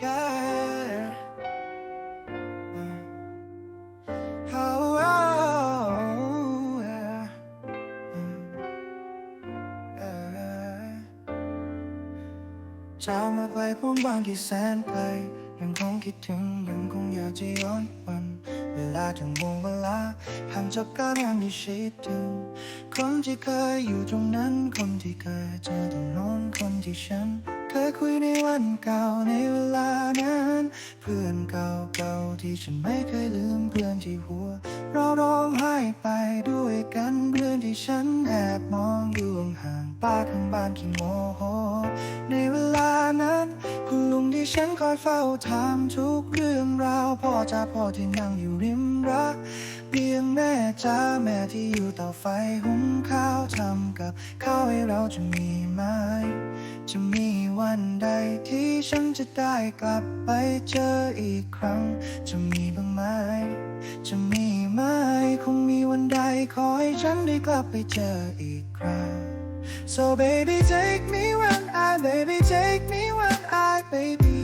yeah. Oh, oh, yeah. Yeah. จะมาไปพ้นบางกี่แสนไกลยังคงคิดถึงยังคงอยากจะย้อนวัน เวลาถึงวงเวลาห่างจากการงานที่คิดถึง คนที่เคยอยู่ตรงนั้น คนที่เคยเจอตรงโน้นคนที่ฉัน เคยคุยในวันเก่าในเวลานั้น เพื่อนเก่าๆที่ฉันไม่เคยลืมเพื่อนที่หัว เราร้องไห้ไปด้วยกันเพื่อนที่ฉันแอบมองอยู่ห่างป้าข้างบ้านขี้โมโห ในเวลานั้นคุณลุงที่ฉันคอยเฝ้าถามทุกเรื่องราวพ่อจ้าพ่อที่นั่งอยู่ริมรัก พียงแม่จ้าแม่ที่อยู่เตาไฟหุงข้าวทำกับข้าวให้เราจะมีไหม จะมีวันใดที่ฉันจะได้กลับไปเจออีกครั้ง จะมีบ้างไหม จะมีไหมคงมีวันใดขอให้ฉันได้กลับไปเจออีกครั้ง So baby take me when I baby take me when I baby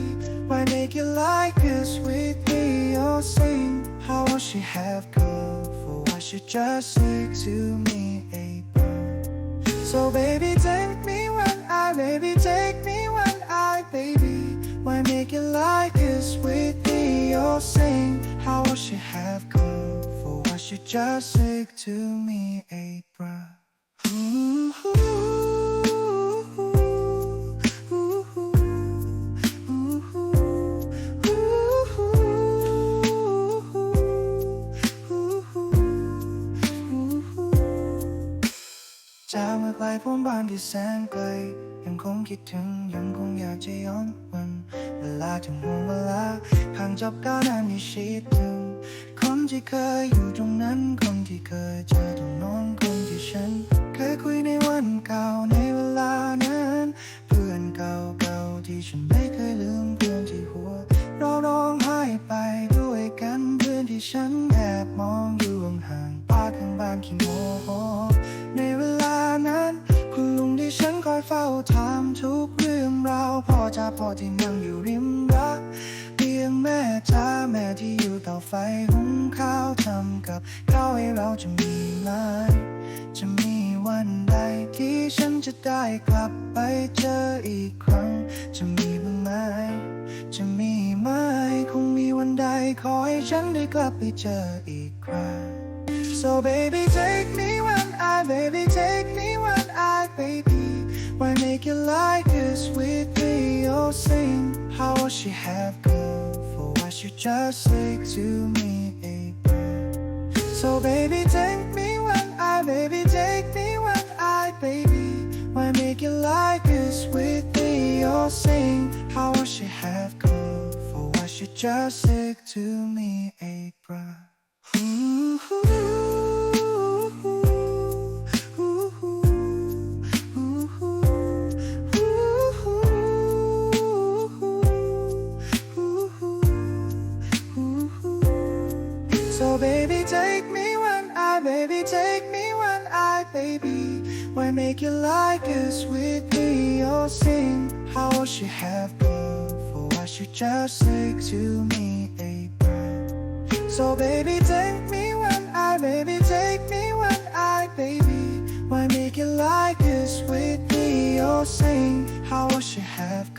Why make it like this with me yourself she have come for what she just say to me April? So baby take me when I baby take me when I baby. Why make it like this with me or saying? How will she have come for what she just said to me April? Ooh. จากเมื่อไกลพ้นบ้านที่แสนไกล ยังคงคิดถึงยังคงอยากจะย้อนวัน เวลาถึงห่วงเวลาห่างจากการนานที่คิดถึง คนที่เคยอยู่ตรงนั้น คนที่เคยเจอตรงน้นคนที่ฉัน เคยคุยในวันเก่าในเวลานั้น เพื่อนเก่าๆที่ฉันไม่เคยลืมเพื่อนที่หัว เราร้องไห้ไปด้วยกันเพื่อนที่ฉันแอบมองอยู่ห่างๆป้าข้างบ้านขี้โมโห อยเฝ้าถามทุกเรื่องราวพ่อจ้าพ่อที่นั่งอยู่ริมรักเพียงแม่จ้าแม่ที่อยู่เตาไฟหุงข้าวทำกับข้าวให้เราจะมีไหมจะมีวันใดที่ฉันจะได้กลับไปเจออีกครั้ง จะมีบ้างไหมจะมีไหมคงมีวันใดขอให้ฉันได้กลับไปเจออีกครั้ง So baby take me when I baby take me when I baby Why make it like this with me or sing. How will she have come for what she just said to me April So baby take me when I baby take me when I baby. Why make it like this with me or sing? How will she have come for what she just said to me eh, April So I baby? Why make it like this with me? Or sing. How will she have come for what she just said to me April? So baby take me when I baby take me when I baby. Why make it like this with me? Or sing. How will she have